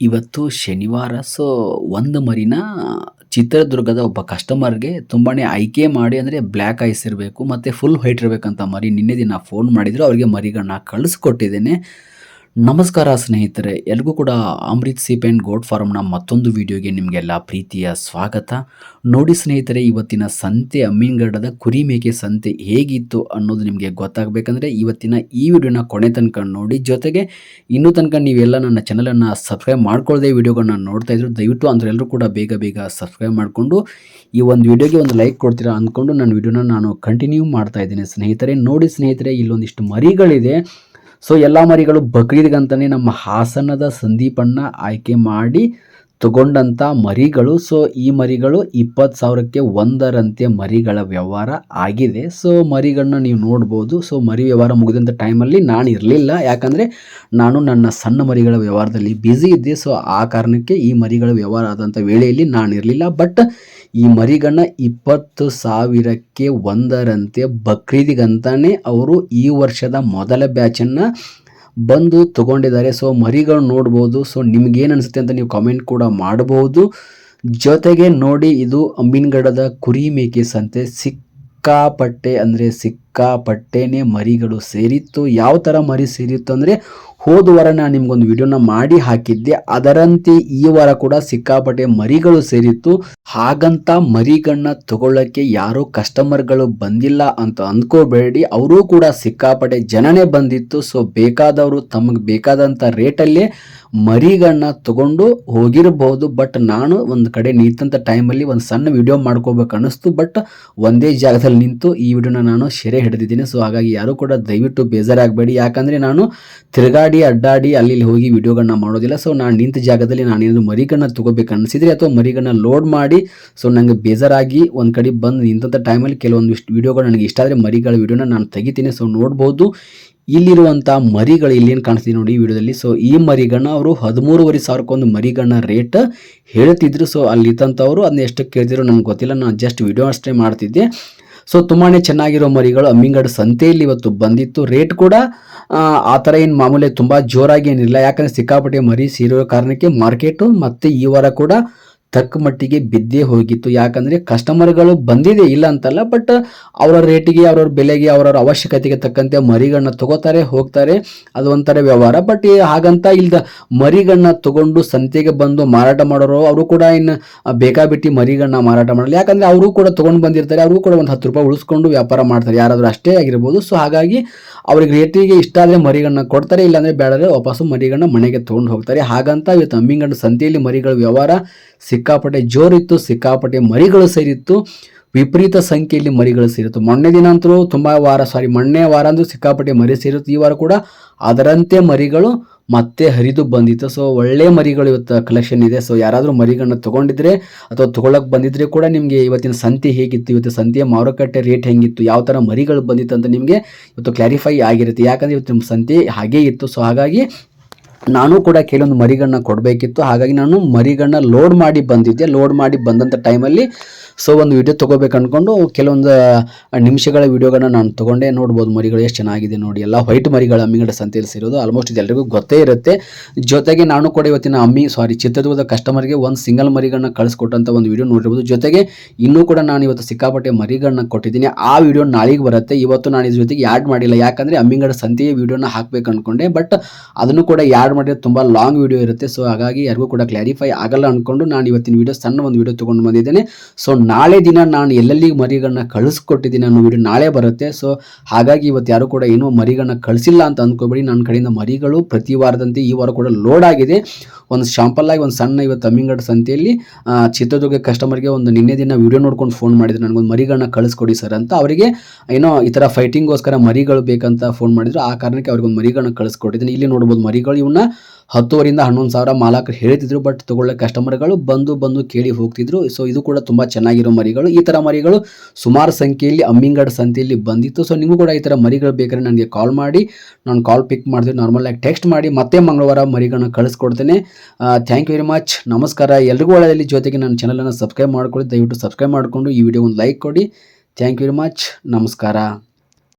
ಇವತ್ತು ಶನಿವಾರ ಸೊ ಒಂದು ಮರಿನ ಚಿತ್ರದುರ್ಗದ ಒಬ್ಬ ಕಸ್ಟಮರ್ಗೆ ತುಂಬಾ ಆಯ್ಕೆ ಮಾಡಿ ಅಂದರೆ ಬ್ಲ್ಯಾಕ್ ಐಸ್ ಇರಬೇಕು, ಮತ್ತು ಫುಲ್ ವೈಟ್ ಇರಬೇಕಂತ ಮರಿ ನಿನ್ನೆ ದಿನ ಫೋನ್ ಮಾಡಿದ್ರು, ಅವರಿಗೆ ಮರಿಗಳನ್ನ ಕಳಿಸ್ಕೊಟ್ಟಿದ್ದೇನೆ. ನಮಸ್ಕಾರ ಸ್ನೇಹಿತರೆ ಎಲ್ಗೂ ಕೂಡ ಅಮೃತ್ ಸೀಪ್ ಆ್ಯಂಡ್ ಗೋಡ್ ಫಾರ್ಮ್ನ ಮತ್ತೊಂದು ವಿಡಿಯೋಗೆ ನಿಮಗೆಲ್ಲ ಪ್ರೀತಿಯ ಸ್ವಾಗತ. ನೋಡಿ ಸ್ನೇಹಿತರೆ, ಇವತ್ತಿನ ಸಂತೆ ಅಮ್ಮಿನಗಡದ ಕುರಿ ಮೇಕೆ ಸಂತೆ ಹೇಗಿತ್ತು ಅನ್ನೋದು ನಿಮಗೆ ಗೊತ್ತಾಗಬೇಕಂದ್ರೆ, ಇವತ್ತಿನ ಈ ವಿಡಿಯೋನ ಕೊನೆ ತನಕ ನೋಡಿ. ಜೊತೆಗೆ ಇನ್ನೂ ತನಕ ನೀವೆಲ್ಲ ನನ್ನ ಚಾನಲನ್ನು ಸಬ್ಸ್ಕ್ರೈಬ್ ಮಾಡ್ಕೊಳ್ಳದೆ ವಿಡಿಯೋಗಳನ್ನ ನೋಡ್ತಾ ಇದ್ರು ದಯವಿಟ್ಟು ಅಂದ್ರೆ ಎಲ್ಲರೂ ಕೂಡ ಬೇಗ ಬೇಗ ಸಬ್ಸ್ಕ್ರೈಬ್ ಮಾಡಿಕೊಂಡು, ಈ ಒಂದು ವಿಡಿಯೋಗೆ ಒಂದು ಲೈಕ್ ಕೊಡ್ತೀರಾ ಅಂದ್ಕೊಂಡು ನನ್ನ ವಿಡಿಯೋನ ನಾನು ಕಂಟಿನ್ಯೂ ಮಾಡ್ತಾ ಇದ್ದೀನಿ ಸ್ನೇಹಿತರೆ. ನೋಡಿ ಸ್ನೇಹಿತರೆ, ಇಲ್ಲೊಂದಿಷ್ಟು ಮರಿಗಳಿದೆ. ಸೊ ಎಲ್ಲ ಮರಿಗಳು ಬಕ್ರೀದ್ಗಂತಲೇ ನಮ್ಮ ಹಾಸನದ ಸಂದೀಪಣ್ಣ ಆಯ್ಕೆ ಮಾಡಿ ತಗೊಂಡಂಥ ಮರಿಗಳು. ಸೊ ಈ ಮರಿಗಳು ಇಪ್ಪತ್ತು ಸಾವಿರಕ್ಕೆ ಒಂದರಂತೆ ಮರಿಗಳ ವ್ಯವಹಾರ ಆಗಿದೆ. ಸೊ ಮರಿಗಳನ್ನ ನೀವು ನೋಡ್ಬೋದು. ಸೊ ಮರಿ ವ್ಯವಹಾರ ಮುಗಿದಂಥ ಟೈಮಲ್ಲಿ ನಾನು ಇರಲಿಲ್ಲ. ಯಾಕಂದರೆ ನಾನು ನನ್ನ ಸಣ್ಣ ಮರಿಗಳ ವ್ಯವಹಾರದಲ್ಲಿ ಬ್ಯುಸಿ ಇದ್ದೆ. ಸೊ ಆ ಕಾರಣಕ್ಕೆ ಈ ಮರಿಗಳ ವ್ಯವಹಾರ ಆದಂಥ ವೇಳೆಯಲ್ಲಿ ನಾನು ಇರಲಿಲ್ಲ. ಬಟ್ ಈ ಮರಿಗಳನ್ನ ಇಪ್ಪತ್ತು ಸಾವಿರಕ್ಕೆ ಒಂದರಂತೆ ಬಕ್ರೀದಿಗಂತಾನೆ ಅವರು ಈ ವರ್ಷದ ಮೊದಲ ಬ್ಯಾಚನ್ನು ಬಂದು ತಗೊಂಡಿದ್ದಾರೆ. ಸೊ ಮರಿಗಳು ನೋಡ್ಬೋದು. ಸೊ ನಿಮ್ಗೇನು ಅನಿಸುತ್ತೆ ಅಂತ ನೀವು ಕಾಮೆಂಟ್ ಕೂಡ ಮಾಡಬಹುದು ಜೊತೆಗೆ ನೋಡಿ, ಇದು ಅಂಬಿನಗಡದ ಕುರಿ ಮೇಕೆ ಸಂತೆ. ಸಿಕ್ಕಾಪಟ್ಟೆ, ಅಂದರೆ ಸಿಕ್ಕಾಪಟ್ಟೆನೇ ಮರಿಗಳು ಸೇರಿತ್ತು. ಯಾವ ಥರ ಮರಿ ಸೇರಿತ್ತು ಅಂದರೆ ಹೋದ ವಾರ ನಾನು ನಿಮ್ಗೊಂದು ವಿಡಿಯೋನ ಮಾಡಿ ಹಾಕಿದ್ದೆ. ಅದರಂತೆ ಈ ವಾರ ಕೂಡ ಸಿಕ್ಕಾಪಟ್ಟೆ ಮರಿಗಳು ಸೇರಿತ್ತು. ಹಾಗಂತ ಮರಿಗಳನ್ನ ತಗೊಳ್ಳಕ್ಕೆ ಯಾರು ಕಸ್ಟಮರ್ಗಳು ಬಂದಿಲ್ಲ ಅಂತ ಅಂದ್ಕೋಬೇಡಿ. ಅವರು ಕೂಡ ಸಿಕ್ಕಾಪಟ್ಟೆ ಜನನೇ ಬಂದಿತ್ತು. ಸೊ ಬೇಕಾದವರು ತಮಗೆ ಬೇಕಾದಂಥ ರೇಟಲ್ಲೇ ಮರಿಗಳನ್ನ ತಗೊಂಡು ಹೋಗಿರಬಹುದು ಬಟ್ ನಾನು ಒಂದು ಕಡೆ ನಿಂತಂಥ ಟೈಮಲ್ಲಿ ಒಂದು ಸಣ್ಣ ವಿಡಿಯೋ ಮಾಡ್ಕೋಬೇಕು ಅನ್ನಿಸ್ತು. ಬಟ್ ಒಂದೇ ಜಾಗದಲ್ಲಿ ನಿಂತು ಈ ವಿಡಿಯೋನ ನಾನು ಸೆರೆ ಹಿಡಿದಿದ್ದೀನಿ. ಸೊ ಹಾಗಾಗಿ ಯಾರು ಕೂಡ ದಯವಿಟ್ಟು ಬೇಜಾರಾಗಬೇಡಿ. ಯಾಕಂದರೆ ನಾನು ತಿರುಗಾಡಿ ಅಡ್ಡಾಡಿ ಅಲ್ಲಿ ಇಲ್ಲಿ ಹೋಗಿ ವಿಡಿಯೋಗಳನ್ನ ಮಾಡೋದಿಲ್ಲ. ಸೊ ನಾನು ನಿಂತ ಜಾಗದಲ್ಲಿ ನಾನೇನಾದರೂ ಮರಿಗಳನ್ನ ತಗೋಬೇಕು ಅನಿಸಿದ್ರೆ ಅಥವಾ ಮರಿಗಳನ್ನ ಲೋಡ್ ಮಾಡಿ ಸೊ ನನಗೆ ಬೇಜಾರಾಗಿ ಒಂದು ಕಡೆ ಬಂದು ನಿಂತಂಥ ಟೈಮಲ್ಲಿ ಕೆಲವೊಂದಿಷ್ಟು ವಿಡಿಯೋಗಳು ನನಗೆ ಇಷ್ಟ ಆದರೆ ಮರಿಗಳ ವಿಡಿಯೋನ ನಾನು ತೆಗಿತೀನಿ. ಸೊ ನೋಡ್ಬೋದು. ಇಲ್ಲಿರುವಂಥ ಮರಿಗಳು ಇಲ್ಲೇನು ಕಾಣಿಸ್ತೀವಿ ನೋಡಿ ಈ ವಿಡಿಯೋದಲ್ಲಿ. ಸೊ ಈ ಮರಿಗಳನ್ನ ಅವರು ಹದಿಮೂರುವರೆ ಸಾವಿರಕ್ಕೊಂದು ಮರಿಗಳನ್ನ ರೇಟ್ ಹೇಳ್ತಿದ್ರು. ಸೊ ಅಲ್ಲಿ ಇದ್ದಂಥವ್ರು ಅದನ್ನ ಎಷ್ಟು ಕೇಳಿದ್ರು ನನಗೆ ಗೊತ್ತಿಲ್ಲ. ನಾನು ಜಸ್ಟ್ ವಿಡಿಯೋ ಅಷ್ಟೇ ಮಾಡ್ತಿದ್ದೆ. ಸೊ ತುಂಬಾ ಚೆನ್ನಾಗಿರೋ ಮರಿಗಳು. ಅಮ್ಮಿಂಗಡ್ ಸಂತೆಯಲ್ಲಿ ಇವತ್ತು ಬಂದಿತ್ತು. ರೇಟ್ ಕೂಡ, ಆ ಥರ ಏನು ಮಾಮೂಲಿ ತುಂಬ ಜೋರಾಗಿ ಏನಿಲ್ಲ. ಯಾಕಂದರೆ ಸಿಕ್ಕಾಪಟ್ಟೆ ಮರಿ ಸೇರೋ ಕಾರಣಕ್ಕೆ ಮಾರ್ಕೆಟು ಮತ್ತು ಈ ವಾರ ಕೂಡ ತಕ್ಕ ಮಟ್ಟಿಗೆ ಬಿದ್ದೇ ಹೋಗಿತ್ತು. ಯಾಕಂದರೆ ಕಸ್ಟಮರ್ಗಳು ಬಂದಿದೆ ಇಲ್ಲ ಅಂತಲ್ಲ ಬಟ್ ಅವರ ರೇಟಿಗೆ ಅವ್ರವ್ರ ಬೆಲೆಗೆ, ಅವರವ್ರ ಅವಶ್ಯಕತೆಗೆ ತಕ್ಕಂತೆ ಮರಿಗಳನ್ನ ತಗೋತಾರೆ, ಹೋಗ್ತಾರೆ. ಅದು ಒಂಥರ ವ್ಯವಹಾರ. ಬಟ್ ಹಾಗಂತ ಇಲ್ದ ಮರಿಗಳನ್ನ ತಗೊಂಡು ಸಂತೆಗೆ ಬಂದು ಮಾರಾಟ ಮಾಡೋರು, ಅವರು ಕೂಡ ಇನ್ನು ಬೇಕಾಬಿಟ್ಟಿ ಮರಿಗಳನ್ನ ಮಾರಾಟ ಮಾಡಲ್ಲ. ಯಾಕಂದರೆ ಅವರು ಕೂಡ ತೊಗೊಂಡು ಬಂದಿರ್ತಾರೆ, ಅವರು ಕೂಡ ಒಂದು ಹತ್ತು ರೂಪಾಯಿ ಉಳಿಸ್ಕೊಂಡು ವ್ಯಾಪಾರ ಮಾಡ್ತಾರೆ. ಯಾರಾದರೂ ಅಷ್ಟೇ ಆಗಿರ್ಬೋದು. ಸೊ ಹಾಗಾಗಿ ಅವ್ರಿಗೆ ರೇಟಿಗೆ ಇಷ್ಟ ಆದರೆ ಮರಿಗಳನ್ನ ಕೊಡ್ತಾರೆ, ಇಲ್ಲಾಂದರೆ ಬೇಡರೆ ವಾಪಸ್ಸು ಮರಿಗಳನ್ನ ಮನೆಗೆ ತೊಗೊಂಡು ಹೋಗ್ತಾರೆ. ಹಾಗಂತ ಇವತ್ತು ಅಮ್ಮಿಂಗಣ್ಣ ಸಂತೆಯಲ್ಲಿ ಮರಿಗಳ ವ್ಯವಹಾರ ಸಿಕ್ಕಾಪಟ್ಟೆ ಜೋರಿತ್ತು, ಸಿಕ್ಕಾಪಟ್ಟೆ ಮರಿಗಳು ಸೇರಿತ್ತು, ವಿಪರೀತ ಸಂಖ್ಯೆಯಲ್ಲಿ ಮರಿಗಳು ಸೇರಿತ್ತು. ಮೊನ್ನೆ ದಿನ ಅಂತೂ ತುಂಬ ವಾರ ಸಾರಿ ಮೊನ್ನೆ ವಾರ ಅಂತೂ ಸಿಕ್ಕಾಪಟ್ಟೆ ಮರಿ ಸೇರಿತ್ತು. ಈ ವಾರ ಕೂಡ ಅದರಂತೆ ಮರಿಗಳು ಮತ್ತೆ ಹರಿದು ಬಂದಿತ್ತು. ಸೊ ಒಳ್ಳೆ ಮರಿಗಳು ಇವತ್ತು ಕಲೆಕ್ಷನ್ ಇದೆ. ಸೊ ಯಾರಾದರೂ ಮರಿಗಳನ್ನ ತೊಗೊಂಡಿದ್ರೆ ಅಥವಾ ತೊಗೊಳಕ್ಕೆ ಬಂದಿದ್ರೆ ಕೂಡ ನಿಮಗೆ ಇವತ್ತಿನ ಸಂತೆ ಹೇಗಿತ್ತು? ಇವತ್ತು ಸಂತೆಯ ಮಾರುಕಟ್ಟೆ ರೇಟ್ ಹೆಂಗಿತ್ತು? ಯಾವ ಥರ ಮರಿಗಳು ಬಂದಿತ್ತು ಅಂತ ನಿಮಗೆ ಇವತ್ತು ಕ್ಲಾರಿಫೈ ಆಗಿರುತ್ತೆ. ಯಾಕಂದರೆ ಇವತ್ತು ನಿಮ್ಮ ಸಂತೆ ಹಾಗೇ ಇತ್ತು. ಸೊ ಹಾಗಾಗಿ ನಾನು ಕೂಡ ಕೆಲವೊಂದು ಮರಿಗಳನ್ನ ಕೊಡಬೇಕಿತ್ತು. ಹಾಗಾಗಿ ನಾನು ಮರಿಗಳನ್ನ ಲೋಡ್ ಮಾಡಿ ಬಂದಿದ್ದೆ. ಲೋಡ್ ಮಾಡಿ ಬಂದಂಥ ಟೈಮಲ್ಲಿ ಸೊ ಒಂದು ವಿಡಿಯೋ ತೊಗೋಬೇಕು ಅಂದ್ಕೊಂಡು ಕೆಲವೊಂದು ನಿಮಿಷಗಳ ವಿಡಿಯೋಗಳನ್ನ ನಾನು ತೊಗೊಂಡೆ ನೋಡ್ಬೋದು. ಮರಿಗಳು ಎಷ್ಟು ಚೆನ್ನಾಗಿದೆ ನೋಡಿ. ಎಲ್ಲ ವೈಟ್ ಮರಿಗಳು ಅಮ್ಮಿಗಡ ಸಂತೆಯಲ್ಲಿ ಸೇರೋದು ಆಲ್ಮೋಸ್ಟ್ ಇದೆಲ್ಲರಿಗೂ ಗೊತ್ತೇ ಇರುತ್ತೆ. ಜೊತೆಗೆ ನಾನು ಕೂಡ ಇವತ್ತಿನ ಅಮ್ಮಿ ಸಾರಿ ಚಿತ್ರದುರ್ಗದ ಕಸ್ಟಮರ್ಗೆ ಒಂದು ಸಿಂಗಲ್ ಮರಿಗಳನ್ನ ಕಳಿಸ್ಕೊಟ್ಟಂತ ಒಂದು ವಿಡಿಯೋ ನೋಡಿರ್ಬೋದು. ಜೊತೆಗೆ ಇನ್ನೂ ಕೂಡ ನಾನು ಇವತ್ತು ಸಿಕ್ಕಾಪಟ್ಟೆ ಮರಿಗಳನ್ನ ಕೊಟ್ಟಿದ್ದೀನಿ. ಆ ವಿಡಿಯೋ ನಾಳೆಗೆ ಬರುತ್ತೆ. ಇವತ್ತು ನಾನು ಇದ್ರ ಜೊತೆಗೆ ಆ್ಯಡ್ ಮಾಡಿಲ್ಲ. ಯಾಕಂದರೆ ಅಮ್ಮಿಂಗಡ ಸಂತೆಯ ವಿಡಿಯೋನ ಹಾಕಬೇಕು ಅಂದ್ಕೊಂಡೆ ಬಟ್ ಅದನ್ನು ಕೂಡ ಆ್ಯಡ್ ಮಾಡಿದ್ರೆ ತುಂಬ ಲಾಂಗ್ ವಿಡಿಯೋ ಇರುತ್ತೆ. ಸೊ ಹಾಗಾಗಿ ಯಾರಿಗೂ ಕೂಡ ಕ್ಲಾರಿಫೈ ಆಗಲ್ಲ ಅಂದ್ಕೊಂಡು ನಾನು ಇವತ್ತಿನ ವಿಡಿಯೋ ಸಣ್ಣ ಒಂದು ವಿಡಿಯೋ ತೊಗೊಂಡು ಬಂದಿದ್ದೇನೆ. ಸೊ ನಾಳೆ ದಿನ ನಾನು ಎಲ್ಲೆಲ್ಲಿ ಮರಿಗಳನ್ನ ಕಳಿಸ್ಕೊಟ್ಟಿದ್ದೀನಿ ಅನ್ನೋ ವಿಡಿಯೋ ನಾಳೆ ಬರುತ್ತೆ. ಸೊ ಹಾಗಾಗಿ ಇವತ್ತು ಯಾರು ಕೂಡ ಏನೋ ಮರಿಗಳನ್ನ ಕಳಿಸಿಲ್ಲ ಅಂತ ಅಂದ್ಕೋಬೇಡಿ ನನ್ನ ಕಡೆಯಿಂದ ಮರಿಗಳು ಪ್ರತಿ ವಾರದಂತೆ ಈ ವಾರ ಕೂಡ ಲೋಡ್ ಆಗಿದೆ. ಒಂದು ಶಾಂಪಲ್ ಆಗಿ ಒಂದು ಸಣ್ಣ ಇವತ್ತು ತಮಿಂಗಡ್ ಸಂತೆಯಲ್ಲಿ ಚಿತ್ರದುರ್ಗ ಕಸ್ಟಮರ್ಗೆ ಒಂದು ನಿನ್ನೆ ದಿನ ವಿಡಿಯೋ ನೋಡ್ಕೊಂಡು ಫೋನ್ ಮಾಡಿದ್ರು. ನನಗೊಂದು ಮರಿಗಳನ್ನ ಕಳಿಸ್ಕೊಡಿ ಸರ್ ಅಂತ. ಅವರಿಗೆ ಏನೋ ಈ ಥರ ಫೈಟಿಂಗ್ಗೋಸ್ಕರ ಮರಿಗಳು ಬೇಕಂತ ಫೋನ್ ಮಾಡಿದ್ರು. ಆ ಕಾರಣಕ್ಕೆ ಅವ್ರಿಗೊಂದು ಮರಿಗಳನ್ನ ಕಳಿಸ್ಕೊಟ್ಟಿದ್ದೀನಿ. ಇಲ್ಲಿ ನೋಡ್ಬೋದು ಮರಿಗಳು ಇವನ್ನ ಹತ್ತುವರಿಂದ ಹನ್ನೊಂದು ಸಾವಿರ ಮಾಲಕರು ಹೇಳ್ತಿದ್ರು ಬಟ್ ತಗೊಳ್ಳೋ ಕಸ್ಟಮರ್ಗಳು ಬಂದು ಬಂದು ಕೇಳಿ ಹೋಗ್ತಿದ್ರು. ಸೊ ಇದು ಕೂಡ ತುಂಬ ಚೆನ್ನಾಗಿರೋ ಮರಿಗಳು. ಈ ಥರ ಮರಿಗಳು ಸುಮಾರು ಸಂಖ್ಯೆಯಲ್ಲಿ ಅಮ್ಮಿಂಗಡ್ ಸಂತೆಯಲ್ಲಿ ಬಂದಿತ್ತು. ಸೊ ನಿಮಗೂ ಕೂಡ ಈ ಥರ ಮರಿಗಳು ಬೇಕಾದ್ರೆ ನನಗೆ ಕಾಲ್ ಮಾಡಿ. ನಾನು ಕಾಲ್ ಪಿಕ್ ಮಾಡ್ತೀನಿ. ನಾರ್ಮಲ್ ಆಗಿ ಟೆಕ್ಸ್ಟ್ ಮಾಡಿ. ಮತ್ತೆ ಮಂಗಳವಾರ ಮರಿಗಳನ್ನ ಕಳಿಸ್ಕೊಡ್ತೇನೆ. ಥ್ಯಾಂಕ್ ಯು ವೆರಿ ಮಚ್ ನಮಸ್ಕಾರ. ಎಲ್ರಿಗೂ ಒಳ್ಳೆಯದಲ್ಲಿ ಜೊತೆಗೆ ನನ್ನ ಚಾನಲನ್ನು ಸಬ್ಸ್ಕ್ರೈಬ್ ಮಾಡ್ಕೊಳ್ಳಿ. ದಯವಿಟ್ಟು ಸಬ್ಸ್ಕ್ರೈಬ್ ಮಾಡಿಕೊಂಡು ಈ ವಿಡಿಯೋ ಒಂದು ಲೈಕ್ ಕೊಡಿ. ಥ್ಯಾಂಕ್ ಯು ವೆರಿ ಮಚ್ ನಮಸ್ಕಾರ.